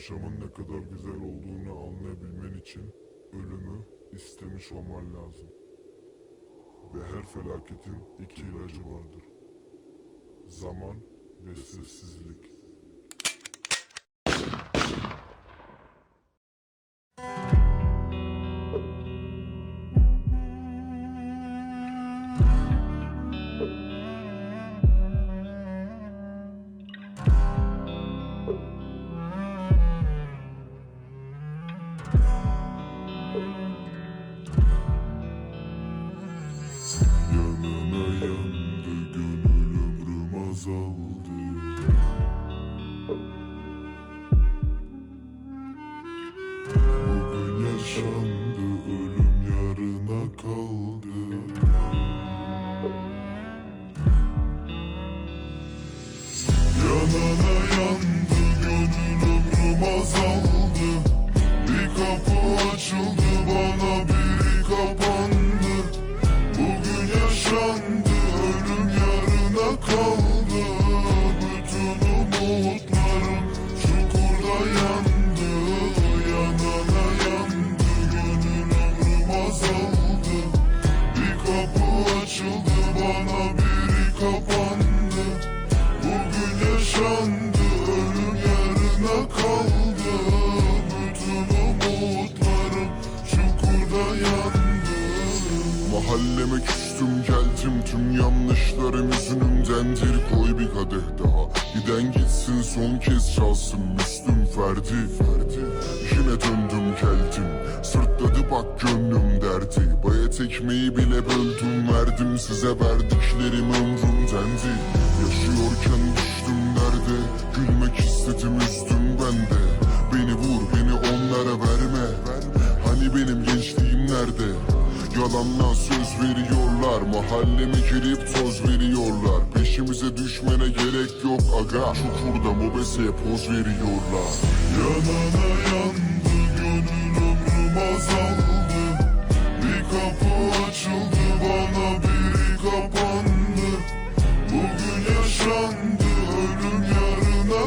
yaşamın ne kadar güzel olduğunu anlayabilmen için ölümü istemiş olman lazım. Ve her felaketin iki ilacı vardır. Zaman ve sessizlik. Kapandı. Bugün yaşandı ölüm yarına kaldı. Bütün umutlarım çukurda yandı. Mahalleme küstüm geldim. Tüm yanlışlarım yüzünümdendir Koy bir kadeh daha. Giden gitsin son kez çalsın. Müslüm Ferdi Ferdi. Yine döndüm geldim. Sırtladı bak gönlüm derdi Bayat ekmeği bile böldüm. Verdim size verdiklerim ömrümdendi Yaşıyorken düştüm derde. Gülmek istedim üzdüm ben de. Beni vur beni onlara verme. Hani benim gençliğim nerede? Yalanla söz veriyorlar. Mahalleme girip toz veriyorlar. Peşimize düşmene gerek yok aga. Çukurda mobeseye poz veriyorlar. Yanana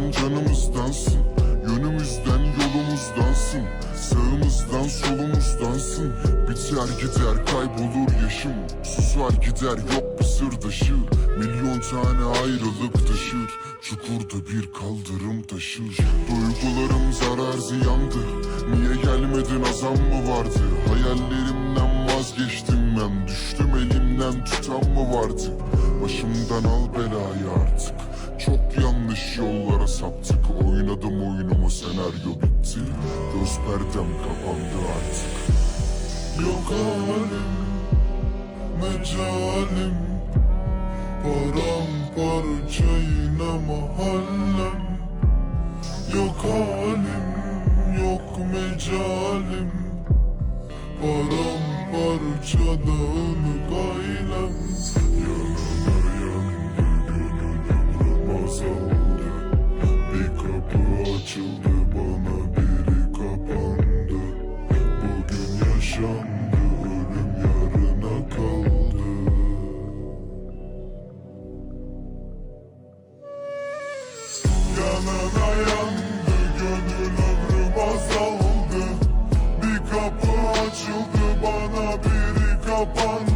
Kanımızdan canımızdansın Yönümüzden yolumuzdansın Sağımızdan solumuzdansın. Biter gider kaybolur yaşım Susar gider yok bir sırdaşı. Milyon tane ayrılık taşır Çukurda bir kaldırım taşır. Duygularım zarar ziyandı Niye gelmedin azam mı vardı? Hayallerimden vazgeçtim ben Düştüm elimden tutan mı vardı? Başımdan al belayı artık Çok yanlış yollara saptık. Oynadım oyunumu senaryo bitti. Göz perdem kapandı artık. Yok halim Mecalim Paramparça yine mahallem. Yok halim Yok mecalim. Paramparça dağınık ailem açıldı bana biri kapandı. Bugün yaşandı ölüm yarına kaldı. Yanına yandı gönül ömrüm azaldı. Bir kapı açıldı bana biri kapandı